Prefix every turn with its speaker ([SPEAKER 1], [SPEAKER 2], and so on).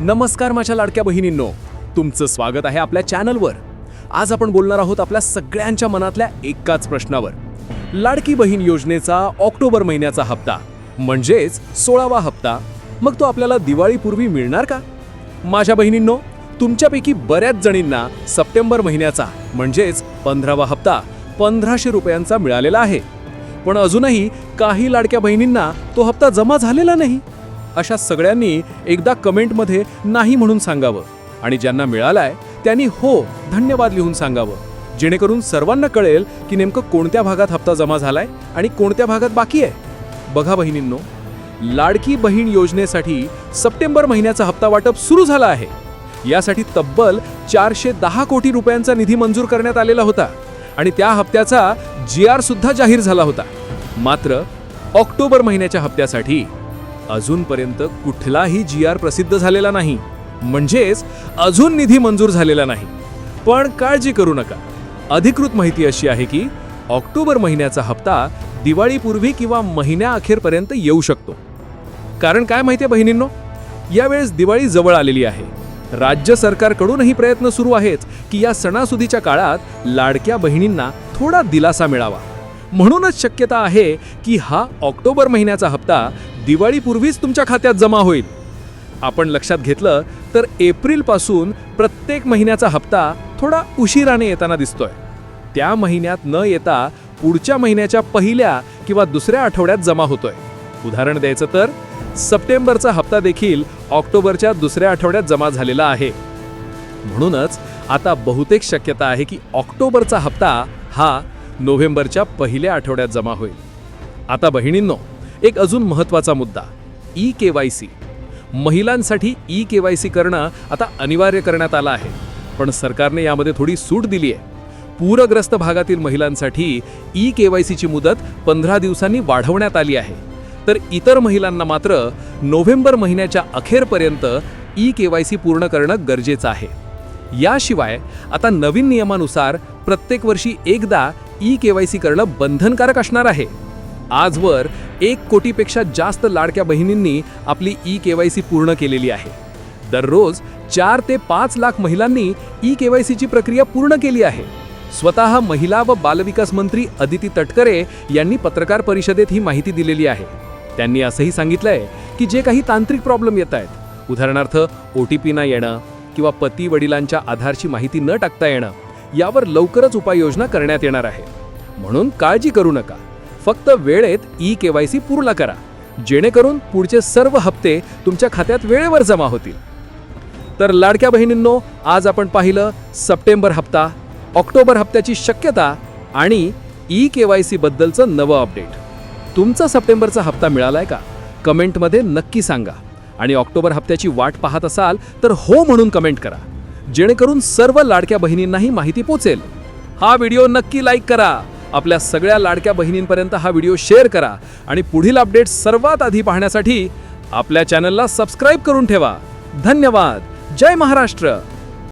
[SPEAKER 1] नमस्कार माझ्या लाडक्या बहिणींनो. तुमचं स्वागत आहे आपल्या चॅनलवर. आज आपण बोलणार आहोत आपल्या सगळ्यांच्या मनातल्या एकाच प्रश्नावर. लाडकी बहीण योजनेचा ऑक्टोबर महिन्याचा हप्ता म्हणजेच सोळावा हप्ता मग तो आपल्याला दिवाळीपूर्वी मिळणार का? माझ्या बहिणींनो तुमच्यापैकी बऱ्याच जणींना सप्टेंबर महिन्याचा म्हणजेच पंधरावा हप्ता पंधराशे रुपयांचा मिळालेला आहे. पण अजूनही काही लाडक्या बहिणींना तो हप्ता जमा झालेला नाही. अशा सगळ्यांनी एकदा कमेंटमध्ये नाही म्हणून सांगावं. आणि ज्यांना मिळालाय त्यांनी हो धन्यवाद लिहून सांगावं. जेणेकरून सर्वांना कळेल की नेमकं कोणत्या भागात हप्ता जमा झालाय आणि कोणत्या भागात बाकी आहे. बघा बहिणींनो लाडकी बहीण योजनेसाठी सप्टेंबर महिन्याचा हप्ता वाटप सुरू झाला आहे. यासाठी तब्बल चारशे दहा कोटी रुपयांचा निधी मंजूर करण्यात आलेला होता आणि त्या हप्त्याचा जी आर सुद्धा जाहीर झाला होता. मात्र ऑक्टोबर महिन्याच्या हप्त्यासाठी अजूनपर्यंत कुठलाही जी आर प्रसिद्ध झालेला नाही. म्हणजेच अजून निधी मंजूर झालेला नाही. पण काळजी करू नका. अधिकृत माहिती अशी आहे की ऑक्टोबर महिन्याचा हप्ता दिवाळीपूर्वी किंवा महिन्याअखेरपर्यंत येऊ शकतो. कारण काय माहिती आहे बहिणींनो? यावेळेस दिवाळी जवळ आलेली आहे. राज्य सरकारकडूनही प्रयत्न सुरू आहेत की या सणासुदीच्या काळात लाडक्या बहिणींना थोडा दिलासा मिळावा. म्हणूनच शक्यता आहे की हा ऑक्टोबर महिन्याचा हप्ता दिवाळीपूर्वीच तुमच्या खात्यात जमा होईल. आपण लक्षात घेतलं तर एप्रिलपासून प्रत्येक महिन्याचा हप्ता थोडा उशिराने येताना दिसतोय. त्या महिन्यात न येता पुढच्या महिन्याच्या पहिल्या किंवा दुसऱ्या आठवड्यात जमा होतोय. उदाहरण द्यायचं तर सप्टेंबरचा हप्ता देखील ऑक्टोबरच्या दुसऱ्या आठवड्यात जमा झालेला आहे. म्हणूनच आता बहुतेक शक्यता आहे की ऑक्टोबरचा हप्ता हा नोव्हेंबरच्या पहिल्या आठवड्यात जमा होईल. आता बहिणींनो एक अजून महत्त्वाचा मुद्दा ई के वाय सी. महिलांसाठी ई के वाय सी करणं आता अनिवार्य करण्यात आलं आहे. पण सरकारने यामध्ये थोडी सूट दिली आहे पूरग्रस्त भागातील महिलांसाठी ई के वाय सीची मुदत पंधरा दिवसांनी वाढवण्यात आली आहे. तर इतर महिलांना मात्र नोव्हेंबर महिन्याच्या अखेरपर्यंत ई के वाय सी पूर्ण करणं गरजेचं आहे. याशिवाय आता नवीन नियमानुसार प्रत्येक वर्षी एकदा ई के वाय सी करणं बंधनकारक असणार आहे. आजवर एक कोटीपेक्षा जास्त लाडक्या बहिणींनी आपली ई के वाय सी पूर्ण केलेली आहे. दररोज चार ते पाच लाख महिलांनी ई के वाय सीची प्रक्रिया पूर्ण केली आहे. स्वतः महिला व बालविकास मंत्री अदिती तटकरे यांनी पत्रकार परिषदेत ही माहिती दिलेली आहे. त्यांनी असंही सांगितलंय की जे काही तांत्रिक प्रॉब्लेम येत आहेत उदाहरणार्थ ओ टी पी न येणं किंवा पती वडिलांच्या आधारची माहिती न टाकता येणं यावर लवकरच उपाययोजना करण्यात येणार आहे. म्हणून काळजी करू नका. फक्त वेळेत ई के वाय सी पूर्ण करा. जेणेकरून पुढचे सर्व हप्ते तुमच्या खात्यात वेळेवर जमा होतील. तर लाडक्या बहिणींनो आज आपण पाहिलं सप्टेंबर हप्ता ऑक्टोबर हप्त्याची शक्यता आणि ई के वाय सी बद्दलचं नवं अपडेट. तुमचा सप्टेंबरचा हप्ता मिळालाय का? कमेंटमध्ये नक्की सांगा. आणि ऑक्टोबर हप्त्याची वाट पाहत असाल तर हो म्हणून कमेंट करा. जेणेकरून सर्व लाडक्या बहिणींनाही माहिती पोचेल. हा व्हिडिओ नक्की लाईक करा. आपल्या सगळ्या लाडक्या बहिणींपर्यंत हा व्हिडिओ शेअर करा आणि पुढील अपडेट सर्वात आधी पाहण्यासाठी आपल्या चॅनलला सबस्क्राईब करून ठेवा. धन्यवाद. जय महाराष्ट्र.